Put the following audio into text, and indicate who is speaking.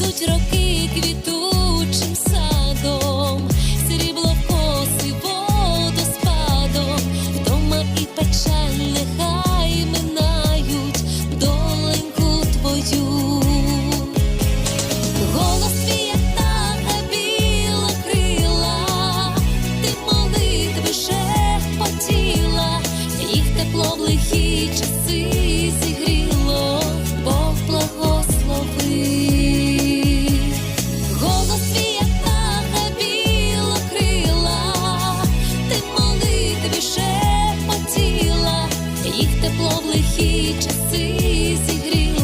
Speaker 1: Цвітуть роки квітучим садом, срібло в коси водоспадом, вдома і печаль нехай минають доленьку твою, голос твій, як біла крила, ти молитви шепотіла, їх тепло в лихі часи. їх тепло в лихі часи зігріє.